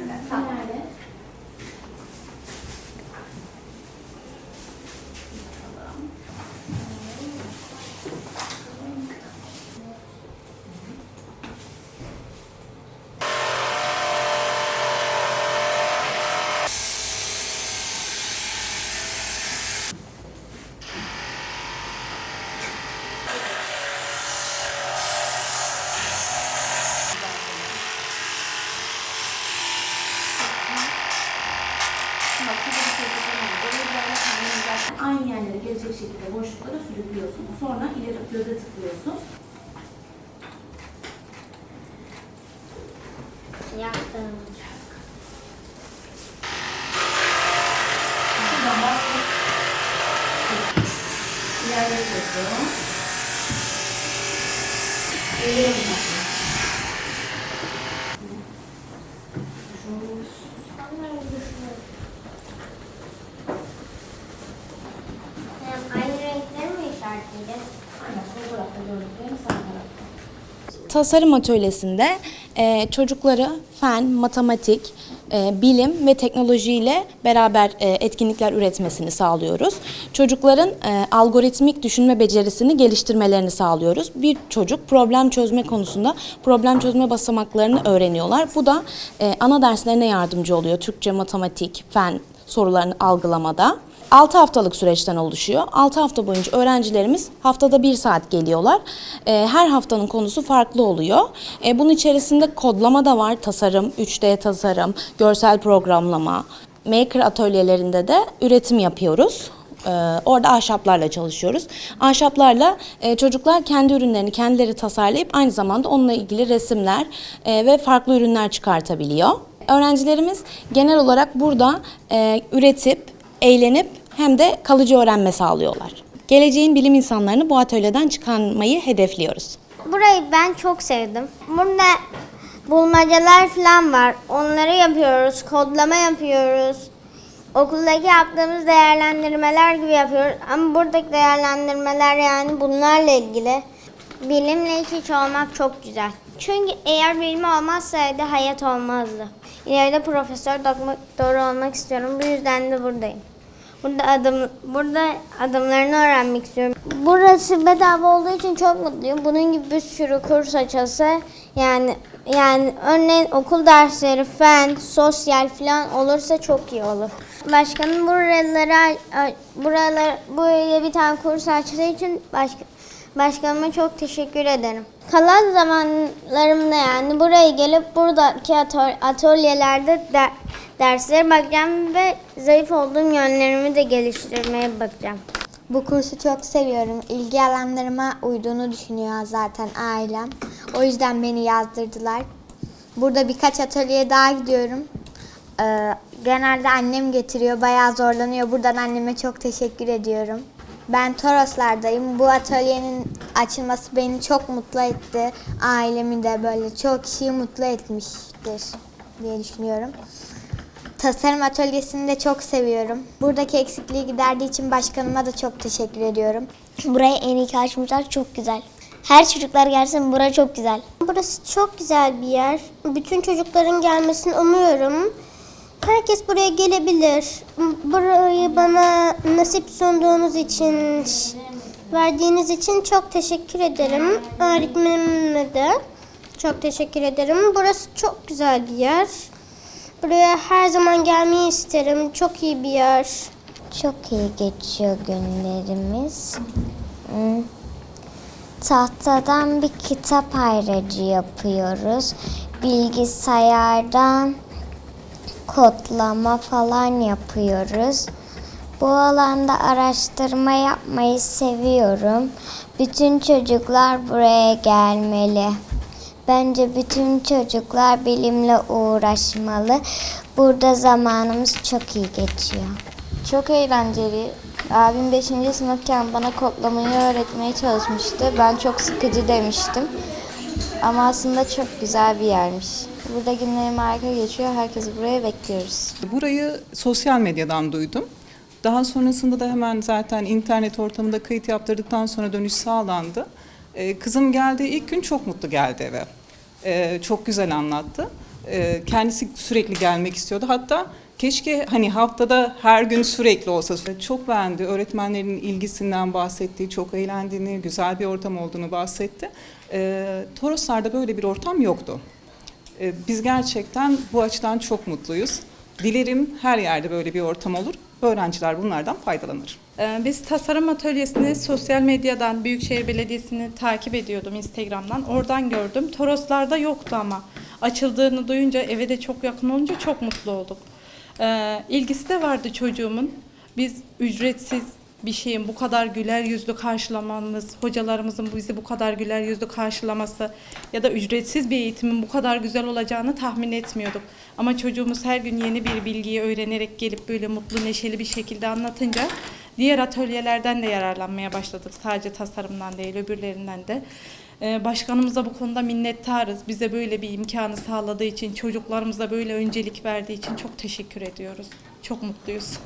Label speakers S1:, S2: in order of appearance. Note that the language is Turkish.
S1: 嗯好 sürüklüyorsun. Sonra ileri göze tıklıyorsun.
S2: Yaptım.
S1: Şuradan bastır. İlerletiyorsun. Eğilim
S3: Tasarım atölyesinde e, çocukları fen, matematik, e, bilim ve teknolojiyle beraber e, etkinlikler üretmesini sağlıyoruz. Çocukların e, algoritmik düşünme becerisini geliştirmelerini sağlıyoruz. Bir çocuk problem çözme konusunda problem çözme basamaklarını öğreniyorlar. Bu da e, ana derslerine yardımcı oluyor. Türkçe, matematik, fen sorularını algılamada. 6 haftalık süreçten oluşuyor. 6 hafta boyunca öğrencilerimiz haftada 1 saat geliyorlar. Ee, her haftanın konusu farklı oluyor. Ee, bunun içerisinde kodlama da var, tasarım, 3D tasarım, görsel programlama. Maker atölyelerinde de üretim yapıyoruz. Ee, orada ahşaplarla çalışıyoruz. Ahşaplarla e, çocuklar kendi ürünlerini kendileri tasarlayıp aynı zamanda onunla ilgili resimler e, ve farklı ürünler çıkartabiliyor. Öğrencilerimiz genel olarak burada e, üretip, eğlenip hem de kalıcı öğrenme sağlıyorlar. Geleceğin bilim insanlarını bu atölyeden çıkarmayı hedefliyoruz.
S2: Burayı ben çok sevdim. Burada bulmacalar falan var. Onları yapıyoruz. Kodlama yapıyoruz. Okuldaki yaptığımız değerlendirmeler gibi yapıyoruz. Ama buradaki değerlendirmeler yani bunlarla ilgili. Bilimle iç olmak çok güzel. Çünkü eğer bilim olmazsaydı hayat olmazdı. İleride profesör, doktor olmak istiyorum. Bu yüzden de buradayım. Burada adım burada adımlarını öğrenmek istiyorum. Burası bedava olduğu için çok mutluyum. Bunun gibi bir sürü kurs açılsa yani yani örneğin okul dersleri, fen, sosyal falan olursa çok iyi olur. Başkanım buralara buralar böyle bir tane kurs açtığı için başka Başkanıma çok teşekkür ederim. Kalan zamanlarımda yani buraya gelip buradaki atö- atölyelerde de derslere bakacağım ve zayıf olduğum yönlerimi de geliştirmeye bakacağım.
S4: Bu kursu çok seviyorum. İlgi alanlarıma uyduğunu düşünüyor zaten ailem. O yüzden beni yazdırdılar. Burada birkaç atölyeye daha gidiyorum. Ee, genelde annem getiriyor. Bayağı zorlanıyor. Buradan anneme çok teşekkür ediyorum. Ben Toroslardayım. Bu atölyenin açılması beni çok mutlu etti. Ailemi de böyle çok kişiyi mutlu etmiştir diye düşünüyorum. Tasarım atölyesini de çok seviyorum. Buradaki eksikliği giderdiği için başkanıma da çok teşekkür ediyorum.
S2: Burayı en iyi açmışlar çok güzel. Her çocuklar gelsin bura çok güzel. Burası çok güzel bir yer. Bütün çocukların gelmesini umuyorum. Herkes buraya gelebilir. Burayı bana nasip sunduğunuz için, verdiğiniz için çok teşekkür ederim. Öğretmenime de çok teşekkür ederim. Burası çok güzel bir yer. Buraya her zaman gelmeyi isterim. Çok iyi bir yer.
S4: Çok iyi geçiyor günlerimiz. Hmm. Tahtadan bir kitap ayracı yapıyoruz. Bilgisayardan kodlama falan yapıyoruz. Bu alanda araştırma yapmayı seviyorum. Bütün çocuklar buraya gelmeli. Bence bütün çocuklar bilimle uğraşmalı. Burada zamanımız çok iyi geçiyor.
S5: Çok eğlenceli. Abim 5. sınıfken bana kodlamayı öğretmeye çalışmıştı. Ben çok sıkıcı demiştim. Ama aslında çok güzel bir yermiş. Burada günlerim harika geçiyor. Herkesi buraya bekliyoruz.
S6: Burayı sosyal medyadan duydum. Daha sonrasında da hemen zaten internet ortamında kayıt yaptırdıktan sonra dönüş sağlandı. Ee, Kızım geldiği ilk gün çok mutlu geldi eve. Ee, Çok güzel anlattı. E, kendisi sürekli gelmek istiyordu. Hatta keşke hani haftada her gün sürekli olsa. Çok beğendi. Öğretmenlerin ilgisinden bahsetti. Çok eğlendiğini, güzel bir ortam olduğunu bahsetti. Toroslar'da böyle bir ortam yoktu. E, Biz gerçekten bu açıdan çok mutluyuz. Dilerim her yerde böyle bir ortam olur. Öğrenciler bunlardan faydalanır.
S7: Ee, Biz tasarım atölyesini sosyal medyadan, Büyükşehir Belediyesi'ni takip ediyordum Instagram'dan. Oradan gördüm. Toroslar'da yoktu ama. Açıldığını duyunca eve de çok yakın olunca çok mutlu olduk. Ee, ilgisi de vardı çocuğumun. Biz ücretsiz bir şeyin bu kadar güler yüzlü karşılamamız, hocalarımızın bizi bu kadar güler yüzlü karşılaması ya da ücretsiz bir eğitimin bu kadar güzel olacağını tahmin etmiyorduk. Ama çocuğumuz her gün yeni bir bilgiyi öğrenerek gelip böyle mutlu, neşeli bir şekilde anlatınca diğer atölyelerden de yararlanmaya başladık. Sadece tasarımdan değil, öbürlerinden de. Ee, Başkanımıza bu konuda minnettarız. Bize böyle bir imkanı sağladığı için, çocuklarımıza böyle öncelik verdiği için çok teşekkür ediyoruz. Çok mutluyuz.